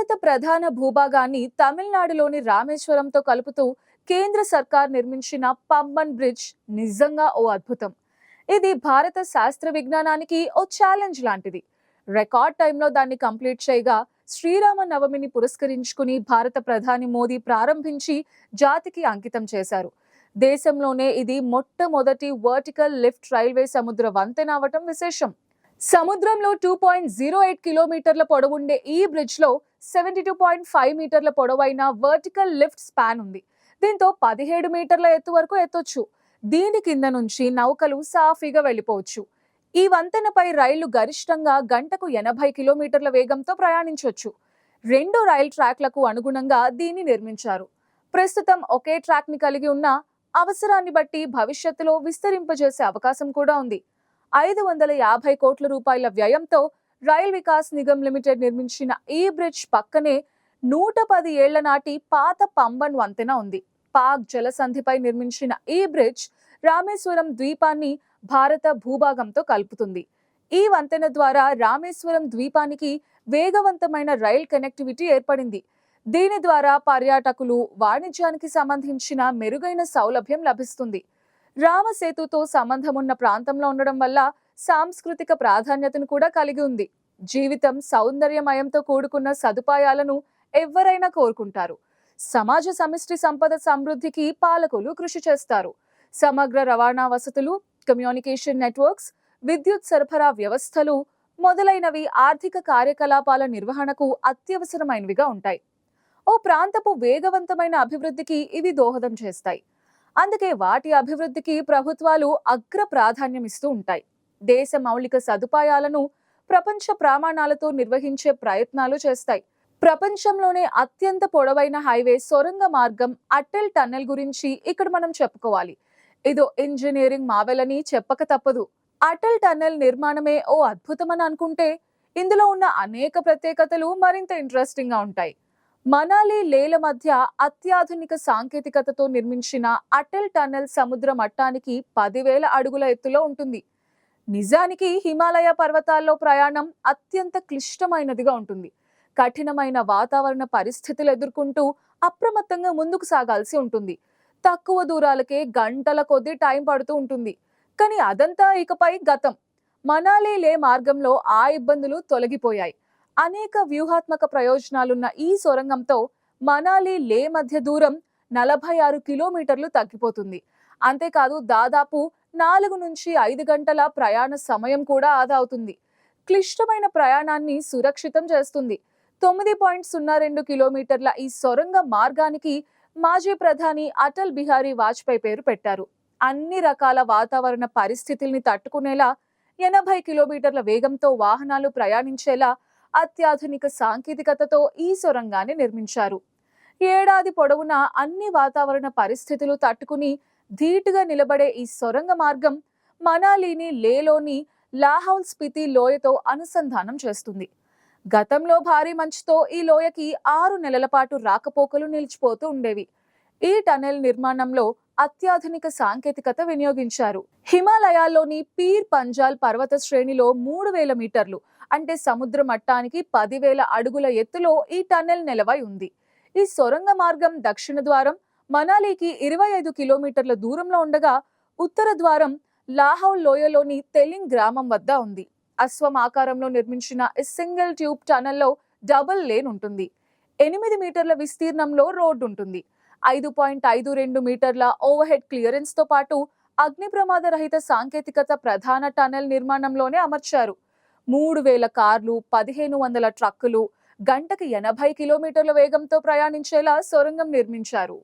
భారత ప్రధాన భూభాగాన్ని తమిళనాడులోని రామేశ్వరంతో కలుపుతూ కేంద్ర సర్కార్ నిర్మించిన పంబన్ బ్రిడ్జ్ నిజంగా ఓ అద్భుతం. ఇది భారత శాస్త్ర విజ్ఞానానికి ఓ ఛాలెంజ్ లాంటిది. రికార్డ్ టైంలో దాన్ని కంప్లీట్ చేయగా శ్రీరామ నవమిని పురస్కరించుకుని భారత ప్రధాని మోదీ ప్రారంభించి జాతికి అంకితం చేశారు. దేశంలోనే ఇది మొట్టమొదటి వర్టికల్ లిఫ్ట్ రైల్వే సముద్ర వంతెన అవటం విశేషం. సముద్రంలో టూ పాయింట్ జీరో ఎయిట్ కిలోమీటర్ల పొడవుండే ఈ బ్రిడ్జ్లో సెవెంటీ టూ పాయింట్ ఫైవ్ మీటర్ల పొడవైన వర్టికల్ లిఫ్ట్ స్పాన్ ఉంది. దీంతో పదిహేడు మీటర్ల ఎత్తు వరకు ఎత్తొచ్చు. దీని కింద నుంచి నౌకలు సాఫీగా వెళ్ళిపోవచ్చు. ఈ వంతెనపై రైళ్ళు గరిష్టంగా గంటకు ఎనభై కిలోమీటర్ల వేగంతో ప్రయాణించవచ్చు రెండు రైల్ ట్రాక్లకు అనుగుణంగా దీన్ని నిర్మించారు. ప్రస్తుతం ఒకే ట్రాక్ని కలిగి ఉన్న అవసరాన్ని బట్టి భవిష్యత్తులో విస్తరింపజేసే అవకాశం కూడా ఉంది. ఐదు వందల యాభై కోట్ల రూపాయల వ్యయంతో రైల్ వికాస్ నిగమ్ లిమిటెడ్ నిర్మించిన ఈ బ్రిడ్జ్ పక్కనే నూట పది ఏళ్ళ నాటి పాత పంబన్ వంతెన ఉంది. పాక్ జలసంధిపై నిర్మించిన ఈ బ్రిడ్జ్ రామేశ్వరం ద్వీపాన్ని భారత భూభాగంతో కలుపుతుంది. ఈ వంతెన ద్వారా రామేశ్వరం ద్వీపానికి వేగవంతమైన రైల్ కనెక్టివిటీ ఏర్పడింది. దీని ద్వారా పర్యాటకులు వాణిజ్యానికి సంబంధించిన మెరుగైన సౌలభ్యం లభిస్తుంది. రామసేతుతో సంబంధం ఉన్న ప్రాంతంలో ఉండడం వల్ల సాంస్కృతిక ప్రాధాన్యతను కూడా కలిగి ఉంది. జీవితం సౌందర్యమయంతో కూడుకున్న సదుపాయాలను ఎవరైనా కోరుకుంటారు. సమాజ సమిష్టి సంపద సమృద్ధికి పాలకులు కృషి చేస్తారు. సమగ్ర రవాణా వసతులు కమ్యూనికేషన్ నెట్వర్క్స్ విద్యుత్ సరఫరా వ్యవస్థలు మొదలైనవి ఆర్థిక కార్యకలాపాల నిర్వహణకు అత్యవసరమైనవిగా ఉంటాయి. ఓ ప్రాంతపు వేగవంతమైన అభివృద్ధికి ఇవి దోహదం చేస్తాయి. అందుకే వాటి అభివృద్ధికి ప్రభుత్వాలు అగ్ర ప్రాధాన్యం ఇస్తూ ఉంటాయి. దేశ మౌలిక సదుపాయాలను ప్రపంచ ప్రమాణాలతో నిర్వహించే ప్రయత్నాలు చేస్తాయి. ప్రపంచంలోనే అత్యంత పొడవైన హైవే సొరంగ మార్గం అటల్ టన్నెల్ గురించి ఇక్కడ మనం చెప్పుకోవాలి. ఇదో ఇంజనీరింగ్ మావెలని చెప్పక తప్పదు. అటల్ టన్నెల్ నిర్మాణమే ఓ అద్భుతమని అనుకుంటే ఇందులో ఉన్న అనేక ప్రత్యేకతలు మరింత ఇంట్రెస్టింగ్గా ఉంటాయి. మనాలి లేల మధ్య అత్యాధునిక సాంకేతికతతో నిర్మించిన అటల్ టన్నెల్ సముద్ర మట్టానికి పదివేల అడుగుల ఎత్తులో ఉంటుంది. నిజానికి హిమాలయ పర్వతాల్లో ప్రయాణం అత్యంత క్లిష్టమైనదిగా ఉంటుంది. కఠినమైన వాతావరణ పరిస్థితులు ఎదుర్కొంటూ అప్రమత్తంగా ముందుకు సాగాల్సి ఉంటుంది. తక్కువ దూరాలకే గంటల కొద్దీ టైం పడుతూ ఉంటుంది. కానీ అదంతా ఇకపై గతం. మనాలి లే మార్గంలో ఆ ఇబ్బందులు తొలగిపోయాయి. అనేక వ్యూహాత్మక ప్రయోజనాలున్న ఈ సొరంగంతో మనాలి లే మధ్య దూరం నలభై ఆరు కిలోమీటర్లు తగ్గిపోతుంది. అంతేకాదు దాదాపు నాలుగు నుంచి ఐదు గంటల ప్రయాణ సమయం కూడా ఆదా అవుతుంది. క్లిష్టమైన ప్రయాణాన్ని సురక్షితం చేస్తుంది. తొమ్మిది పాయింట్ సున్నా రెండు కిలోమీటర్ల ఈ సొరంగ మార్గానికి మాజీ ప్రధాని అటల్ బిహారీ వాజ్పేయి పేరు పెట్టారు. అన్ని రకాల వాతావరణ పరిస్థితుల్ని తట్టుకునేలా ఎనభై కిలోమీటర్ల వేగంతో వాహనాలు ప్రయాణించేలా అత్యాధునిక సాంకేతికతతో ఈ సొరంగాన్ని నిర్మించారు. ఏడాది పొడవునా అన్ని వాతావరణ పరిస్థితులు తట్టుకుని ధీటుగా నిలబడే ఈ సొరంగ మార్గం మనాలిని లేలోని లాహౌల్ స్పితి లోయతో అనుసంధానం చేస్తుంది. గతంలో భారీ మంచుతో ఈ లోయకి ఆరు నెలల పాటు రాకపోకలు నిలిచిపోతూ ఉండేవి. ఈ టనెల్ నిర్మాణంలో అత్యాధునిక సాంకేతికత వినియోగించారు. హిమాలయాల్లోని పీర్ పంజాల్ పర్వత శ్రేణిలో మూడు వేల మీటర్లు అంటే సముద్ర మట్టానికి పదివేల అడుగుల ఎత్తులో ఈ టన్నెల్ నిలవై ఉంది. ఈ సొరంగ మార్గం దక్షిణ ద్వారం మనాలికి ఇరవై ఐదు కిలోమీటర్ల దూరంలో ఉండగా ఉత్తర ద్వారం లాహౌల్ లోయలోని తెలింగ్ గ్రామం వద్ద ఉంది. అశ్వం ఆకారంలో నిర్మించిన సింగిల్ ట్యూబ్ టనెల్లో డబుల్ లేన్ ఉంటుంది. ఎనిమిది మీటర్ల విస్తీర్ణంలో రోడ్డు ఉంటుంది. ఐదు పాయింట్ ఐదు రెండు మీటర్ల ఓవర్ హెడ్ క్లియరెన్స్తో పాటు అగ్ని ప్రమాద రహిత సాంకేతికత ప్రధాన టనెల్ నిర్మాణంలోనే అమర్చారు. మూడు వేల కార్లు పదిహేను వందల ట్రక్కులు గంటకి ఎనభై కిలోమీటర్ల వేగంతో ప్రయాణించేలా సొరంగం నిర్మించారు.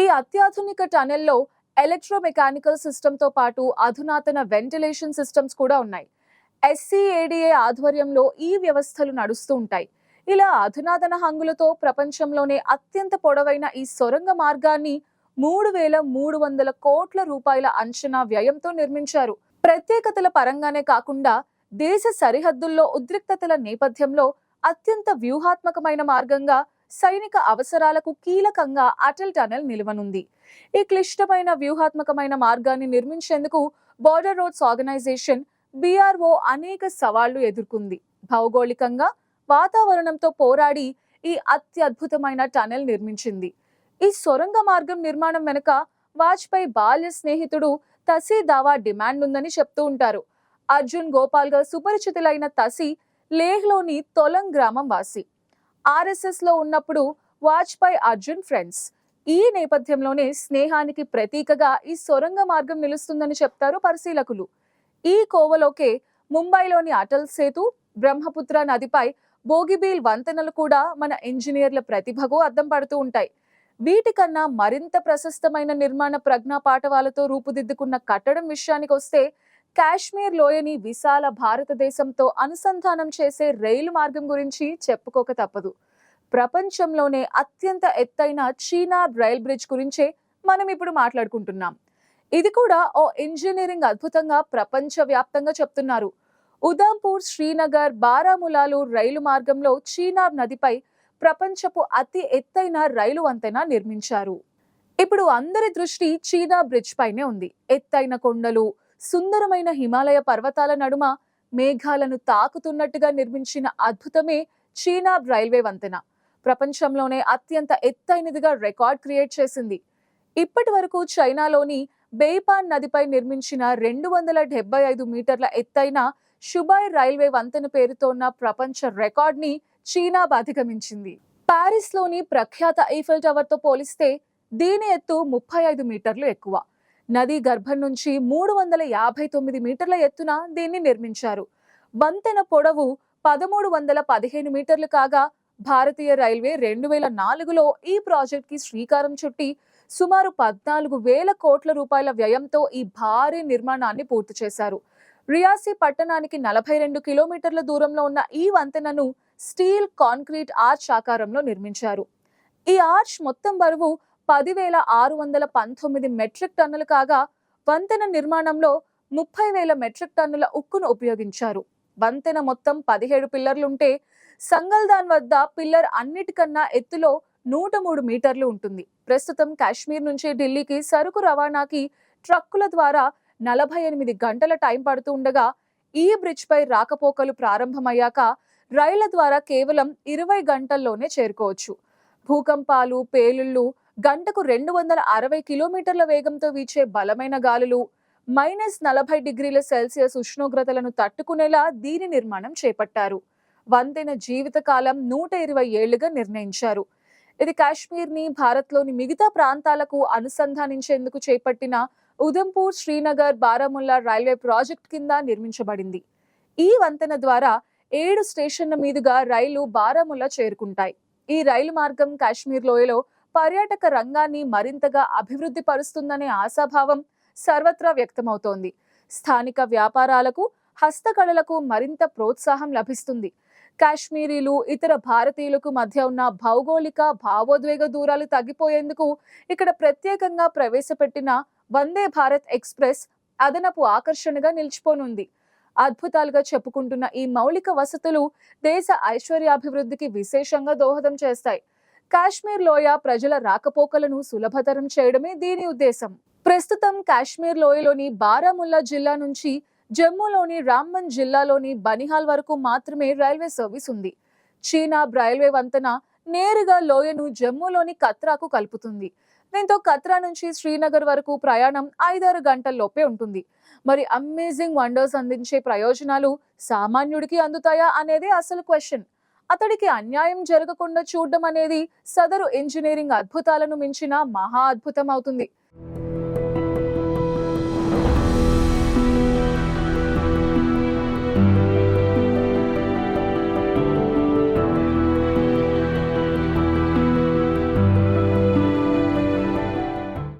ఈ అత్యాధునిక టనెల్లో ఎలక్ట్రోమెకానికల్ సిస్టంతో పాటు అధునాతన వెంటిలేషన్ సిస్టమ్స్ కూడా ఉన్నాయి. ఎస్సీఏడిఏ ఆధ్వర్యంలో ఈ వ్యవస్థలు నడుస్తూ ఉంటాయి. ఇలా అధునాతన హంగులతో ప్రపంచంలోనే అత్యంత పొడవైన ఈ సొరంగ మార్గాన్ని మూడు వేల మూడు వందల కోట్ల రూపాయల అంచనా వ్యయంతో నిర్మించారు. ప్రత్యేకతల పరంగానే కాకుండా దేశ సరిహద్దుల్లో ఉద్రిక్తతల నేపథ్యంలో అత్యంత వ్యూహాత్మకమైన మార్గంగా సైనిక అవసరాలకు కీలకంగా అటల్ టనెల్ నిలవనుంది. ఈ క్లిష్టమైన వ్యూహాత్మకమైన మార్గాన్ని నిర్మించేందుకు బార్డర్ రోడ్స్ ఆర్గనైజేషన్ బీఆర్ఓ అనేక సవాళ్ళు ఎదుర్కొంది. భౌగోళికంగా వాతావరణంతో పోరాడి ఈ అత్యద్భుతమైన టనెల్ నిర్మించింది. ఈ సొరంగ మార్గం నిర్మాణం వెనుక వాజ్పేయి బాల్య స్నేహితుడు తసి దావా డిమాండ్ ఉందని చెప్తూ ఉంటారు. అర్జున్ గోపాల్గా సుపరిచితులైన తసి లేహ్లోని తొలంగ్ గ్రామం వాసి. ఆర్ఎస్ఎస్లో ఉన్నప్పుడు వాజ్పేయి అర్జున్ ఫ్రెండ్స్. ఈ నేపథ్యంలోనే స్నేహానికి ప్రతీకగా ఈ సొరంగ మార్గం నిలుస్తుందని చెప్తారు పరిశీలకులు. ఈ కోవలోకే ముంబైలోని అటల్ సేతు బ్రహ్మపుత్ర నదిపై బోగిబీల్ వంతెనలు కూడా మన ఇంజనీర్ల ప్రతిభకు అద్దం పడుతూ ఉంటాయి. వీటికన్నా మరింత ప్రశస్తమైన నిర్మాణ ప్రజ్ఞా పాఠవాలతో రూపుదిద్దుకున్న కట్టడం విషయానికి వస్తే కాశ్మీర్ లోయని విశాల భారతదేశంతో అనుసంధానం చేసే రైలు మార్గం గురించి చెప్పుకోక తప్పదు. ప్రపంచంలోనే అత్యంత ఎత్తైన చీనా రైల్ బ్రిడ్జ్ గురించే మనం ఇప్పుడు మాట్లాడుకుంటున్నాం. ఇది కూడా ఓ ఇంజనీరింగ్ అద్భుతంగా ప్రపంచవ్యాప్తంగా చెప్తున్నారు. ఉదంపూర్ శ్రీనగర్ బారాములాలు రైలు మార్గంలో చీనాబ్ నదిపై ప్రపంచపు అతి ఎత్తైన రైలు వంతెన నిర్మించారు. ఇప్పుడు అందరి దృష్టి చీనా బ్రిడ్జ్ పైనే ఉంది. ఎత్తైన కొండలు సుందరమైన హిమాలయ పర్వతాల నడుమ మేఘాలను తాకుతున్నట్టుగా నిర్మించిన అద్భుతమే చీనాబ్ రైల్వే వంతెన. ప్రపంచంలోనే అత్యంత ఎత్తైనదిగా రికార్డ్ క్రియేట్ చేసింది. ఇప్పటి వరకు చైనాలోని బేపాన్ నదిపై నిర్మించిన రెండు వందల డెబ్బై ఐదు మీటర్ల ఎత్తైన షుబాయ్ రైల్వే వంతెన పేరుతో ఉన్న ప్రపంచ రికార్డ్ని చీనాబ్ అధిగమించింది. ప్యారిస్లోని ప్రఖ్యాత ఐఫెల్ టవర్తో పోలిస్తే దీని ఎత్తు ముప్పై ఐదు మీటర్లు ఎక్కువ. నది గర్భం నుంచి మూడు వందల యాభై తొమ్మిది మీటర్ల ఎత్తున దీన్ని నిర్మించారు. వంతెన పొడవు పదమూడు వందల పదిహేను మీటర్లు కాగా భారతీయ రైల్వే రెండు వేల నాలుగులో ఈ ప్రాజెక్ట్కి శ్రీకారం చుట్టి సుమారు పద్నాలుగు వేల కోట్ల రూపాయల వ్యయంతో ఈ భారీ నిర్మాణాన్ని పూర్తి చేశారు. రియాసీ పట్టణానికి నలభై రెండు కిలోమీటర్ల దూరంలో ఉన్న ఈ వంతెనను స్టీల్ కాంక్రీట్ ఆర్చ్ ఆకారంలో నిర్మించారు. ఈ ఆర్చ్ మొత్తం బరువు పదివేల ఆరు వందల పంతొమ్మిది మెట్రిక్ టన్నులు కాగా వంతెన నిర్మాణంలో ముప్పై వేల మెట్రిక్ టన్నుల ఉక్కును ఉపయోగించారు. వంతెన మొత్తం పదిహేడు పిల్లర్లుంటే సంగల్దాన్ వద్ద పిల్లర్ అన్నిటికన్నా ఎత్తులో నూట మూడు మీటర్లు ఉంటుంది. ప్రస్తుతం కాశ్మీర్ నుంచి ఢిల్లీకి సరుకు రవాణాకి ట్రక్కుల ద్వారా నలభై ఎనిమిది గంటల టైం పడుతూ ఉండగా ఈ బ్రిడ్జ్పై రాకపోకలు ప్రారంభమయ్యాక రైళ్ళ ద్వారా కేవలం ఇరవై గంటల్లోనే చేరుకోవచ్చు. భూకంపాలు పేలుళ్ళు గంటకు రెండు వందల అరవై కిలోమీటర్ల వేగంతో వీచే బలమైన గాలులు మైనస్ నలభై డిగ్రీల సెల్సియస్ ఉష్ణోగ్రతలను తట్టుకునేలా దీని నిర్మాణం చేపట్టారు. వంతెన జీవితకాలం నూట ఇరవై ఏళ్ళుగా నిర్ణయించారు. ఇది కాశ్మీర్ని భారత్లోని మిగతా ప్రాంతాలకు అనుసంధానించేందుకు చేపట్టిన ఉదంపూర్ శ్రీనగర్ బారాముల్లా రైల్వే ప్రాజెక్ట్ కింద నిర్మించబడింది. ఈ వంతెన ద్వారా ఏడు స్టేషన్ల మీదుగా రైలు బారాముల్లా చేరుకుంటాయి. ఈ రైలు మార్గం కాశ్మీర్ లోయలో పర్యాటక రంగాన్ని మరింతగా అభివృద్ధి పరుస్తుందనే ఆశాభావం సర్వత్రా వ్యక్తమవుతోంది. స్థానిక వ్యాపారాలకు హస్తకళలకు మరింత ప్రోత్సాహం లభిస్తుంది. కాశ్మీరీలు ఇతర భారతీయులకు మధ్య ఉన్న భౌగోళిక భావోద్వేగ దూరాలు తగ్గిపోయేందుకు ఇక్కడ ప్రత్యేకంగా ప్రవేశపెట్టిన వందే భారత్ ఎక్స్ప్రెస్ అదనపు ఆకర్షణగా నిలిచిపోనుంది. అద్భుతాలుగా చెప్పుకుంటున్న ఈ మౌలిక వసతులు దేశ ఐశ్వర్యాభివృద్ధికి విశేషంగా దోహదం చేస్తాయి. కాశ్మీర్ లోయ ప్రజల రాకపోకలను సులభతరం చేయడమే దీని ఉద్దేశం. ప్రస్తుతం కాశ్మీర్ లోయలోని బారాముల్లా జిల్లా నుంచి జమ్మూలోని రామ్మన్ జిల్లాలోని బనిహాల్ వరకు మాత్రమే రైల్వే సర్వీస్ ఉంది. చీనా రైల్వే వంతెన నేరుగా లోయను జమ్మూలోని కత్రాకు కలుపుతుంది. దీంతో కత్రా నుంచి శ్రీనగర్ వరకు ప్రయాణం ఐదారు గంటల్లోపే ఉంటుంది. మరి అమేజింగ్ వండర్స్ అందించే ప్రయోజనాలు సామాన్యుడికి అందుతాయా అనేది అసలు క్వశ్చన్ అతడికి అన్యాయం జరగకుండా చూడడం అనేది సదరు ఇంజనీరింగ్ అద్భుతాలను మించిన మహా అద్భుతం అవుతుంది